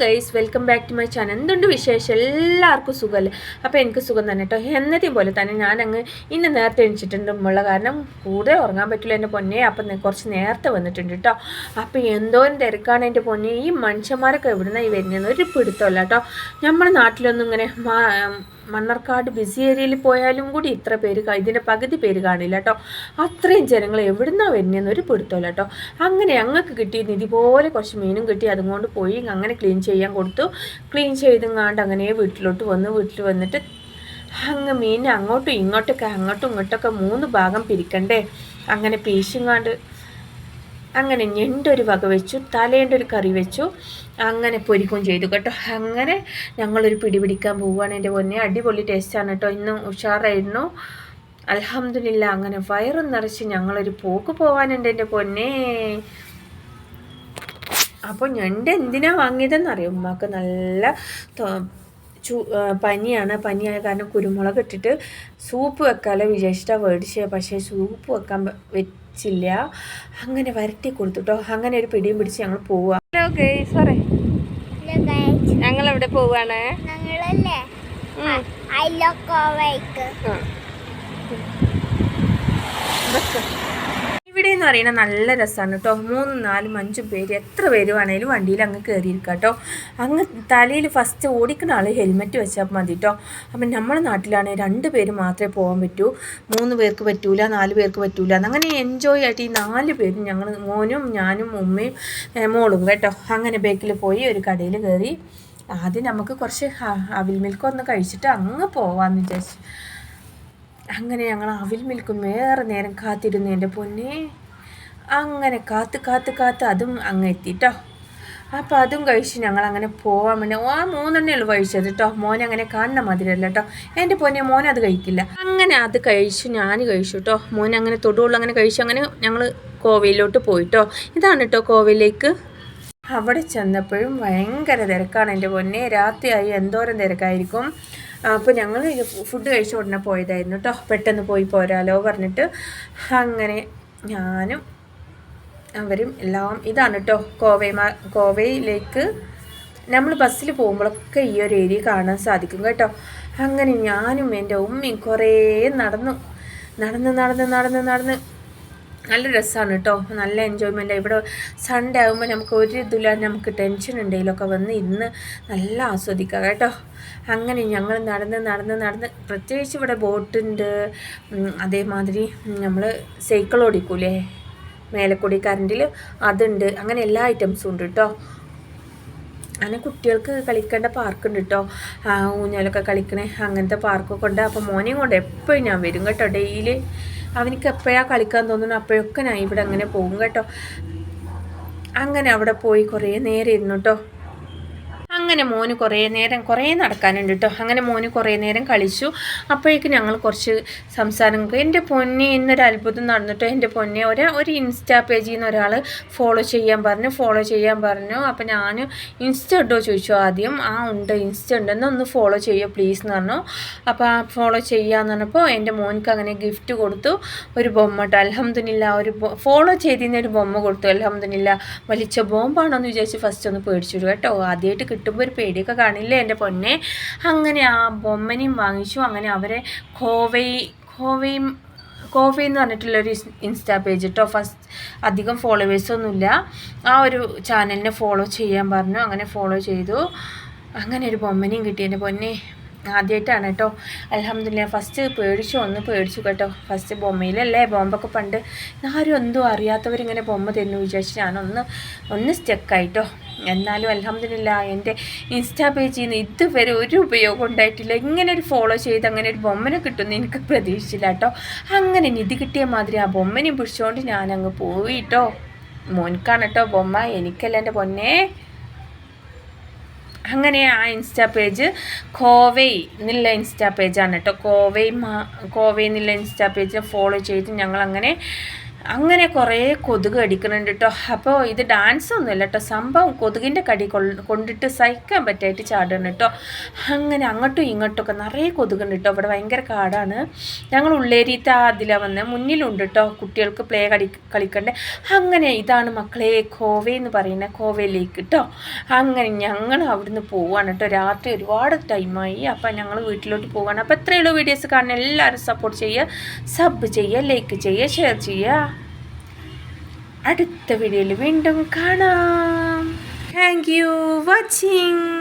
Guys welcome back to my channel എന്തുണ്ട് വിശേഷം? എല്ലാവർക്കും സുഖമല്ലേ അപ്പോൾ എനിക്ക് സുഖം തന്നെ കേട്ടോ എന്നത്തെയും പോലെ തന്നെ ഞാൻ അങ്ങ് ഇന്ന് നേരത്തെ എണിച്ചിട്ടുണ്ട്. ഉള്ള കാരണം കൂടെ ഉറങ്ങാൻ പറ്റില്ല എന്റെ പൊന്നെ. അപ്പം കുറച്ച് നേരത്തെ വന്നിട്ടുണ്ട് കേട്ടോ അപ്പോൾ എന്തോരം തിരക്കാണ് എന്റെ പൊന്നെ. ഈ മനുഷ്യന്മാരൊക്കെ എവിടുന്നാണ് ഈ വരുന്നതെന്ന് ഒരു പിടുത്തമല്ല കേട്ടോ നമ്മുടെ നാട്ടിലൊന്നും ഇങ്ങനെ മണ്ണർക്കാട് ബിസി ഏരിയയിൽ പോയാലും കൂടി ഇത്ര പേര് ഇതിന്റെ പകുതി പേര് കാണില്ല കേട്ടോ. അത്രയും ജനങ്ങൾ എവിടുന്നാണ് വരുന്നതെന്ന് ഒരു പിടുത്തമില്ല കേട്ടോ. അങ്ങനെ ഞങ്ങൾക്ക് കിട്ടിയ ഇതുപോലെ പോലെ കുറച്ച് മീനും കിട്ടി അതും കൊണ്ട് പോയി അങ്ങനെ ക്ലീൻ ചെയ്യാൻ കൊടുത്തു. ക്ലീൻ ചെയ്തെങ്ങാണ്ട് അങ്ങനെ വീട്ടിലോട്ട് വന്ന് വീട്ടിൽ വന്നിട്ട് അങ്ങ് മീൻ അങ്ങോട്ടും ഇങ്ങോട്ടൊക്കെ അങ്ങോട്ടും ഇങ്ങോട്ടൊക്കെ മൂന്ന് ഭാഗം പിരിക്കണ്ടേ? അങ്ങനെ പീശുങ്ങാണ്ട് അങ്ങനെ ഞണ്ടൊരു വക വെച്ചു തലേന്റെ ഒരു കറി വെച്ചു. അങ്ങനെ പൊരിക്കും ചെയ്തു കേട്ടോ. അങ്ങനെ ഞങ്ങളൊരു പിടി പിടിക്കാൻ പോവുകയാണ് എന്റെ പൊന്നെ. അടിപൊളി ടേസ്റ്റാണ് കേട്ടോ. ഇന്നും ഉഷാറായിരുന്നു. അലഹമില്ല അങ്ങനെ വയറും നിറച്ച് ഞങ്ങളൊരു പോക്ക് പോകാനുണ്ട് എന്റെ പൊന്നെ. അപ്പോൾ ഞണ്ട് എന്തിനാ വാങ്ങിയതെന്നറിയോ? ഉമ്മാക്ക് നല്ല ചൂ പനിയാണ്. പനിയായ കാരണം കുരുമുളക് ഇട്ടിട്ട് സൂപ്പ് വെക്കാമല്ലോ വിചാരിച്ചിട്ടാണ് മേടിച്ചത് പക്ഷേ സൂപ്പ് വെക്കാൻ പ- വെച്ചില്ല അങ്ങനെ വരട്ടി കൊടുത്തു കേട്ടോ അങ്ങനെ ഒരു പിടിയും പിടിച്ച് ഞങ്ങൾ പോവുക ഹലോ ഗേസ് പറ ഞങ്ങൾ എവിടെ പോവാണ്? ഞങ്ങളല്ലേ? ഇവിടെ എന്ന് പറയുന്നത് നല്ല രസമാണ് കേട്ടോ മൂന്ന് നാലും അഞ്ചും പേര് എത്ര പേര് വേണേലും വണ്ടിയിൽ അങ്ങ് കയറിയിരിക്കാം കേട്ടോ അങ്ങ് തലയിൽ ഫസ്റ്റ് ഓടിക്കുന്ന ആൾ ഹെൽമെറ്റ് വെച്ചാൽ മതി കേട്ടോ അപ്പം നമ്മുടെ നാട്ടിലാണെങ്കിൽ രണ്ട് പേര് മാത്രമേ പോകാൻ പറ്റൂ. മൂന്ന് പേർക്ക് പറ്റൂല നാല് പേർക്ക് പറ്റൂല. അങ്ങനെ എൻജോയ് ആയിട്ട് ഈ നാല് പേരും ഞങ്ങൾ മോനും ഞാനും ഉമ്മയും മോളും കേട്ടോ. അങ്ങനെ ബേക്കിൽ പോയി ഒരു കടയിൽ കയറി ആദ്യം നമുക്ക് കുറച്ച് അവിൽ മിൽക്ക് ഒന്ന് കഴിച്ചിട്ട് അങ്ങ് പോവാമെന്ന് വിചാരിച്ചു. അങ്ങനെ ഞങ്ങൾ അവിൽ മിൽക്കും വേറെ നേരം കാത്തിരുന്നു എന്റെ പൊന്നെ. അങ്ങനെ കാത്ത് കാത്ത് കാത്ത് അതും അങ്ങ് എത്തിട്ടോ. അപ്പോൾ അതും കഴിച്ച് ഞങ്ങൾ അങ്ങനെ പോവാൻ വേണ്ടി ആ മൂന്നെണ്ണേ ഉള്ളൂ കഴിച്ചത് കേട്ടോ മോനെ അങ്ങനെ കാണുന്ന മധുരമല്ല കേട്ടോ എന്റെ പൊന്നെ മോൻ അത് കഴിക്കില്ല. അങ്ങനെ അത് കഴിച്ചു ഞാൻ കഴിച്ചു കേട്ടോ മോൻ അങ്ങനെ തൊടുള്ള അങ്ങനെ കഴിച്ചു അങ്ങനെ ഞങ്ങൾ കോവയിലോട്ട് പോയിട്ടോ ഇതാണ് കേട്ടോ കോവയിലേക്ക്. അവിടെ ചെന്നപ്പോഴും ഭയങ്കര തിരക്കാണ് എന്റെ പൊന്നെ. രാത്രിയായി എന്തോരം തിരക്കായിരിക്കും. അപ്പോൾ ഞങ്ങൾ ഫുഡ് കഴിച്ച ഉടനെ പോയതായിരുന്നു കേട്ടോ പെട്ടെന്ന് പോയി പോരാലോ പറഞ്ഞിട്ട്. അങ്ങനെ ഞാനും അവരും എല്ലാം ഇതാണ് കേട്ടോ കോവൈമാ കോവയിലേക്ക് നമ്മൾ ബസ്സിൽ പോകുമ്പോഴൊക്കെ ഈ ഒരു ഏരിയ കാണാൻ സാധിക്കും കേട്ടോ. അങ്ങനെ ഞാനും എന്റെ ഉമ്മയും കുറേ നടന്നു നടന്ന് നടന്ന് നടന്ന് നടന്ന് നല്ല രസമാണ് കേട്ടോ നല്ല എൻജോയ്മെന്റ് ഇവിടെ സൺഡേ ആകുമ്പോൾ നമുക്ക് ഒരു ഇതില്ല നമുക്ക് ടെൻഷൻ ഉണ്ടെങ്കിലൊക്കെ വന്ന് ഇന്ന് നല്ല ആസ്വദിക്കാം കേട്ടോ. അങ്ങനെ ഞങ്ങൾ നടന്ന് നടന്ന് നടന്ന് പ്രത്യേകിച്ച് ഇവിടെ ബോട്ടുണ്ട് അതേമാതിരി നമ്മൾ സൈക്കിൾ ഓടിക്കൂലേ? മേലക്കൂടി കറണ്ടിൽ അതുണ്ട്. അങ്ങനെ എല്ലാ ഐറ്റംസും ഉണ്ട് കേട്ടോ അങ്ങനെ കുട്ടികൾക്ക് കളിക്കേണ്ട പാർക്കുണ്ട് കേട്ടോ ഊഞ്ഞാലൊക്കെ കളിക്കണേ അങ്ങനത്തെ പാർക്കൊക്കെ ഉണ്ട്. അപ്പോൾ മോനെയും കൊണ്ട് എപ്പോഴും ഞാൻ വരും കേട്ടോ. ഡെയിലി അവനിക്ക് എപ്പോഴാ കളിക്കാൻ തോന്നുന്നു അപ്പോഴൊക്കെ ഞാൻ ഇവിടെ അങ്ങനെ പോകും കേട്ടോ. അങ്ങനെ അവിടെ പോയി കുറേ നേരം ഇരുന്നു കേട്ടോ. അങ്ങനെ മോന് കുറേ നേരം കുറേ നടക്കാനുണ്ട് കേട്ടോ അങ്ങനെ മോന് കുറേ നേരം കളിച്ചു. അപ്പോഴേക്ക് ഞങ്ങൾ കുറച്ച് സംസാരം എന്റെ പൊന്നെ ഇന്നൊരു അത്ഭുതം നടന്നിട്ടോ എന്റെ പൊന്നെ ഒരു ഒരു ഇൻസ്റ്റാ പേജിൽ നിന്ന് ഒരാൾ ഫോളോ ചെയ്യാൻ പറഞ്ഞു ഫോളോ ചെയ്യാൻ പറഞ്ഞു. അപ്പോൾ ഞാൻ ഇൻസ്റ്റ ഉണ്ടോ ചോദിച്ചു ആദ്യം. ആ ഉണ്ട് ഇൻസ്റ്റ ഉണ്ടെന്ന് ഒന്ന് ഫോളോ ചെയ്യുമോ പ്ലീസ് എന്ന് പറഞ്ഞു. അപ്പോൾ ആ ഫോളോ ചെയ്യാന്ന് പറഞ്ഞപ്പോൾ എന്റെ മോൻക്ക് അങ്ങനെ ഗിഫ്റ്റ് കൊടുത്തു. ഒരു ബൊമ്മ കേട്ടോ അലഹമ്മദില്ല ഒരു ഫോളോ ചെയ്തിരുന്ന ഒരു ബൊമ്മ കൊടുത്തു. അലഹമ്മദില്ല വലിച്ച ബോംബാണോ എന്ന് വിചാരിച്ച് ഫസ്റ്റ് ഒന്ന് പേടിച്ചു കേട്ടോ. ആദ്യമായിട്ട് കിട്ടുമ്പോൾ ഒരു പേടിയൊക്കെ കാണില്ലേ എന്റെ പൊന്നെ? അങ്ങനെ ആ ബൊമ്മനെയും വാങ്ങിച്ചു. അങ്ങനെ അവരെ കോവൈ കോവയും കോഫി എന്ന് പറഞ്ഞിട്ടുള്ളൊരു ഇൻസ്റ്റാ പേജ് കേട്ടോ ഫസ്റ്റ് അധികം ഫോളോവേഴ്സൊന്നുമില്ല ആ ഒരു ചാനലിനെ ഫോളോ ചെയ്യാൻ പറഞ്ഞു. അങ്ങനെ ഫോളോ ചെയ്തു. അങ്ങനെ ഒരു ബൊമ്മനെയും കിട്ടി എന്റെ പൊന്നെ. ആദ്യമായിട്ടാണ് കേട്ടോ. അലഹമില്ല ഫസ്റ്റ് പേടിച്ചു ഒന്ന് പേടിച്ചു കേട്ടോ. ഫസ്റ്റ് ബൊമ്മയിലല്ലേ ബോംബൊക്കെ പണ്ട്. ആരും എന്തോ അറിയാത്തവരിങ്ങനെ ബൊമ്മ തരുന്നു വിചാരിച്ച് ഞാനൊന്ന് ഒന്ന് സ്റ്റക്കായിട്ടോ എന്നാലും അലഹമില്ല എന്റെ ഇൻസ്റ്റാ പേജിൽ നിന്ന് ഇതുവരെ ഒരു ഉപയോഗം ഉണ്ടായിട്ടില്ല. ഇങ്ങനെ ഒരു ഫോളോ ചെയ്ത് അങ്ങനെ ഒരു ബൊമ്മനെ കിട്ടുമെന്ന് എനിക്ക് പ്രതീക്ഷിച്ചില്ല കേട്ടോ. അങ്ങനെ നിധി കിട്ടിയ മാതിരി ആ ബൊമ്മനെയും പിടിച്ചുകൊണ്ട് ഞാനങ്ങ് പോയിട്ടോ മോൻക്കാണ് കേട്ടോ ബൊമ്മ. എനിക്കല്ല എന്റെ പൊന്നേ. അങ്ങനെ ആ ഇൻസ്റ്റാ പേജ്. കോവൈ എന്നുള്ള ഇൻസ്റ്റാ പേജാണ് കേട്ടോ കോവൈ മാ കോവൈ എന്നുള്ള ഇൻസ്റ്റാ പേജ് ഫോളോ ചെയ്ത് ഞങ്ങളങ്ങനെ അങ്ങനെ കുറേ കൊതുക് കടിക്കുന്നുണ്ട് കേട്ടോ അപ്പോൾ ഇത് ഡാൻസ് ഒന്നുമില്ല കേട്ടോ സംഭവം കൊതുകിന്റെ കടി കൊണ്ടിട്ട് സഹിക്കാൻ പറ്റായിട്ട് ചാടുകയാണ് കേട്ടോ അങ്ങനെ അങ്ങോട്ടും ഇങ്ങോട്ടും ഒക്കെ നിറയെ കൊതുകുണ്ട് കേട്ടോ ഇവിടെ ഭയങ്കര കാടാണ്. ഞങ്ങൾ ഉള്ളേരിയത്തെ അതിലാണ് വന്നത് മുന്നിലുണ്ട് കേട്ടോ കുട്ടികൾക്ക് പ്ലേ കളി കളിക്കണ്ടേ. അങ്ങനെ ഇതാണ് മക്കളെ കോവേ എന്ന് പറയുന്ന കോവയിലേക്ക് കേട്ടോ അങ്ങനെ ഞങ്ങൾ അവിടുന്ന് പോവാണ് കേട്ടോ രാത്രി ഒരുപാട് ടൈമായി. അപ്പം ഞങ്ങൾ വീട്ടിലോട്ട് പോവാണ്. അപ്പോൾ എത്രയുള്ളൂ വീഡിയോസ് കാണാൻ എല്ലാവരും സപ്പോർട്ട് ചെയ്യുക. സബ് ചെയ്യുക ലൈക്ക് ചെയ്യുക ഷെയർ ചെയ്യുക. അടുത്ത വീഡിയോയിൽ വീണ്ടും കാണാം. Thank you watching